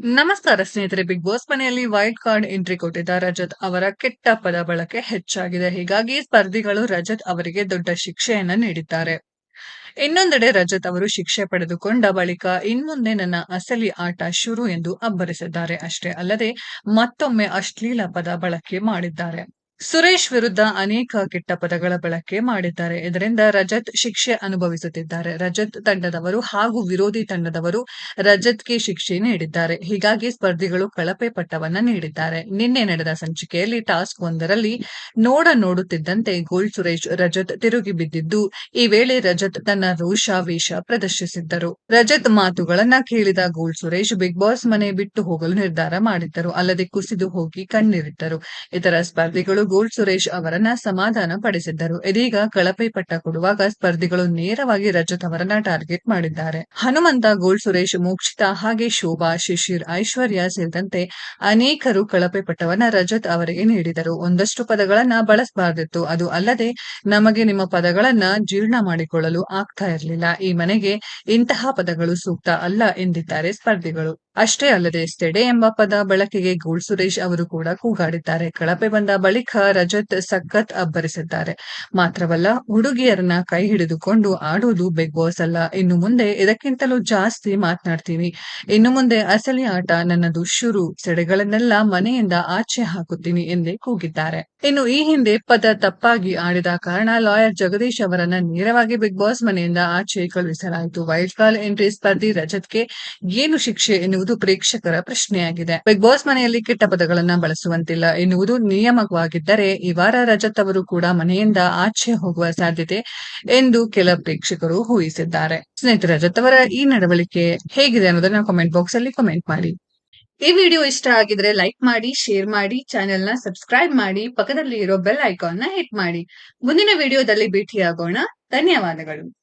ನಮಸ್ಕಾರ ಸ್ನೇಹಿತರೆ big Boss ಮನೆಯಲ್ಲಿ ವೈಲ್ಡ್ ಕಾರ್ಡ್ ಎಂಟ್ರಿ ಕೊಟ್ಟಿದ್ದ ರಜತ್ ಅವರ ಕೆಟ್ಟ ಪದ ಬಳಕೆ ಹೆಚ್ಚಾಗಿದೆ. ಹೀಗಾಗಿ ಸ್ಪರ್ಧಿಗಳು ರಜತ್ ಅವರಿಗೆ ದೊಡ್ಡ ಶಿಕ್ಷೆಯನ್ನ ನೀಡಿದ್ದಾರೆ. ಇನ್ನೊಂದೆಡೆ ರಜತ್ ಅವರು ಶಿಕ್ಷೆ ಪಡೆದುಕೊಂಡ ಬಳಿಕ ಇನ್ಮುಂದೆ ನನ್ನ ಅಸಲಿ ಆಟ ಶುರು ಎಂದು ಅಬ್ಬರಿಸಿದ್ದಾರೆ. ಅಷ್ಟೇ ಅಲ್ಲದೆ ಮತ್ತೊಮ್ಮೆ ಅಶ್ಲೀಲ ಪದ ಬಳಕೆ ಮಾಡಿದ್ದಾರೆ. ಸುರೇಶ್ ವಿರುದ್ಧ ಅನೇಕ ಕೆಟ್ಟ ಪದಗಳ ಬಳಕೆ ಮಾಡಿದ್ದಾರೆ. ಇದರಿಂದ ರಜತ್ ಶಿಕ್ಷೆ ಅನುಭವಿಸುತ್ತಿದ್ದಾರೆ. ರಜತ್ ತಂಡದವರು ಹಾಗೂ ವಿರೋಧಿ ತಂಡದವರು ರಜತ್ಗೆ ಶಿಕ್ಷೆ ನೀಡಿದ್ದಾರೆ. ಹೀಗಾಗಿ ಸ್ಪರ್ಧಿಗಳು ಕಳಪೆ ಪಟ್ಟವನ್ನ ನೀಡಿದ್ದಾರೆ. ನಿನ್ನೆ ನಡೆದ ಸಂಚಿಕೆಯಲ್ಲಿ ಟಾಸ್ಕ್ ಒಂದರಲ್ಲಿ ನೋಡ ನೋಡುತ್ತಿದ್ದಂತೆ ಗೋಲ್ ಸುರೇಶ್ ರಜತ್ ತಿರುಗಿ ಬಿದ್ದಿದ್ದು, ಈ ವೇಳೆ ರಜತ್ ತನ್ನ ರೋಷ ವೇಷ ಪ್ರದರ್ಶಿಸಿದ್ದರು. ರಜತ್ ಮಾತುಗಳನ್ನ ಕೇಳಿದ ಗೋಲ್ ಸುರೇಶ್ ಬಿಗ್ ಬಾಸ್ ಮನೆ ಬಿಟ್ಟು ಹೋಗಲು ನಿರ್ಧಾರ ಮಾಡಿದ್ದರು. ಅಲ್ಲದೆ ಕುಸಿದು ಹೋಗಿ ಕಣ್ಣೀರಿಟ್ಟರು. ಇತರ ಸ್ಪರ್ಧಿಗಳು ಗೋಲ್ಡ್ ಸುರೇಶ್ ಅವರನ್ನ ಸಮಾಧಾನ ಪಡಿಸಿದ್ದರು. ಇದೀಗ ಕಳಪೆ ಪಟ್ಟ ಕೊಡುವಾಗ ಸ್ಪರ್ಧಿಗಳು ನೇರವಾಗಿ ರಜತ್ ಅವರನ್ನ ಟಾರ್ಗೆಟ್ ಮಾಡಿದ್ದಾರೆ. ಹನುಮಂತ ಗೋಲ್ಡ್ ಸುರೇಶ್, ಮೋಕ್ಷಿತಾ ಹಾಗೆ ಶೋಭಾ, ಶಿಶಿರ್, ಐಶ್ವರ್ಯ ಸೇರಿದಂತೆ ಅನೇಕರು ಕಳಪೆ ಪಟ್ಟವನ್ನ ರಜತ್ ಅವರಿಗೆ ನೀಡಿದರು. ಒಂದಷ್ಟು ಪದಗಳನ್ನ ಬಳಸಬಾರ್ದಿತ್ತು. ಅದು ಅಲ್ಲದೆ ನಮಗೆ ನಿಮ್ಮ ಪದಗಳನ್ನ ಜೀರ್ಣ ಮಾಡಿಕೊಳ್ಳಲು ಆಗ್ತಾ ಇರಲಿಲ್ಲ. ಈ ಮನೆಗೆ ಇಂತಹ ಪದಗಳು ಸೂಕ್ತ ಅಲ್ಲ ಎಂದಿದ್ದಾರೆ ಸ್ಪರ್ಧಿಗಳು. ಅಷ್ಟೇ ಅಲ್ಲದೆ ಸೆಡೆ ಎಂಬ ಪದ ಬಳಕೆಗೆ ಗೋಲ್ ಸುರೇಶ್ ಅವರು ಕೂಡ ಕೂಗಾಡಿದ್ದಾರೆ. ಕಳಪೆ ಬಂದ ಬಳಿಕ ರಜತ್ ಸಖತ್ ಅಬ್ಬರಿಸಿದ್ದಾರೆ. ಮಾತ್ರವಲ್ಲ, ಹುಡುಗಿಯರನ್ನ ಕೈ ಹಿಡಿದುಕೊಂಡು ಆಡೋದು ಬಿಗ್ ಬಾಸ್ ಅಲ್ಲ. ಇನ್ನು ಮುಂದೆ ಇದಕ್ಕಿಂತಲೂ ಜಾಸ್ತಿ ಮಾತನಾಡ್ತೀನಿ. ಇನ್ನು ಮುಂದೆ ಅಸಲಿ ಆಟ ನನ್ನದು ಶುರು. ಸೆಡೆಗಳನ್ನೆಲ್ಲ ಮನೆಯಿಂದ ಆಚೆ ಹಾಕುತ್ತೀನಿ ಎಂದೇ ಕೂಗಿದ್ದಾರೆ. ಇನ್ನು ಈ ಹಿಂದೆ ಪದ ತಪ್ಪಾಗಿ ಆಡಿದ ಕಾರಣ ಲಾಯರ್ ಜಗದೀಶ್ ಅವರನ್ನ ನೇರವಾಗಿ ಬಿಗ್ ಬಾಸ್ ಮನೆಯಿಂದ ಆಚೆ ಕಳುಹಿಸಲಾಯಿತು. ವೈಲ್ಡ್ ಕಾಲ್ ಎಂಟ್ರಿ ಸ್ಪರ್ಧಿ ರಜತ್ಗೆ ಏನು ಶಿಕ್ಷೆ ಎನ್ನುವುದು ಪ್ರೇಕ್ಷಕರ ಪ್ರಶ್ನೆಯಾಗಿದೆ. ಬಿಗ್ ಬಾಸ್ ಮನೆಯಲ್ಲಿ ಕೆಟ್ಟ ಪದಗಳನ್ನ ಬಳಸುವಂತಿಲ್ಲ ಎನ್ನುವುದು ನಿಯಮವಾಗಿದ್ದರೆ ಈ ವಾರ ರಜತ್ ಅವರು ಕೂಡ ಮನೆಯಿಂದ ಆಚೆ ಹೋಗುವ ಸಾಧ್ಯತೆ ಎಂದು ಕೆಲ ಪ್ರೇಕ್ಷಕರು ಊಹಿಸಿದ್ದಾರೆ. ಸ್ನೇಹಿತ ರಜತ್ ಅವರ ಈ ನಡವಳಿಕೆ ಹೇಗಿದೆ ಅನ್ನೋದನ್ನ ಕಾಮೆಂಟ್ ಬಾಕ್ಸ್ ಅಲ್ಲಿ ಕಮೆಂಟ್ ಮಾಡಿ. ಈ ವಿಡಿಯೋ ಇಷ್ಟ ಆಗಿದ್ರೆ ಲೈಕ್ ಮಾಡಿ ಶೇರ್ ಮಾಡಿ ಚಾನೆಲ್ನ ಸಬ್ಸ್ಕ್ರೈಬ್ ಮಾಡಿ ಪಕ್ಕದಲ್ಲಿ ಇರೋ ಬೆಲ್ ಐಕಾನ್ನ ಹಿಟ್ ಮಾಡಿ. ಮುಂದಿನ ವಿಡಿಯೋದಲ್ಲಿ ಭೇಟಿಯಾಗೋಣ. ಧನ್ಯವಾದಗಳು.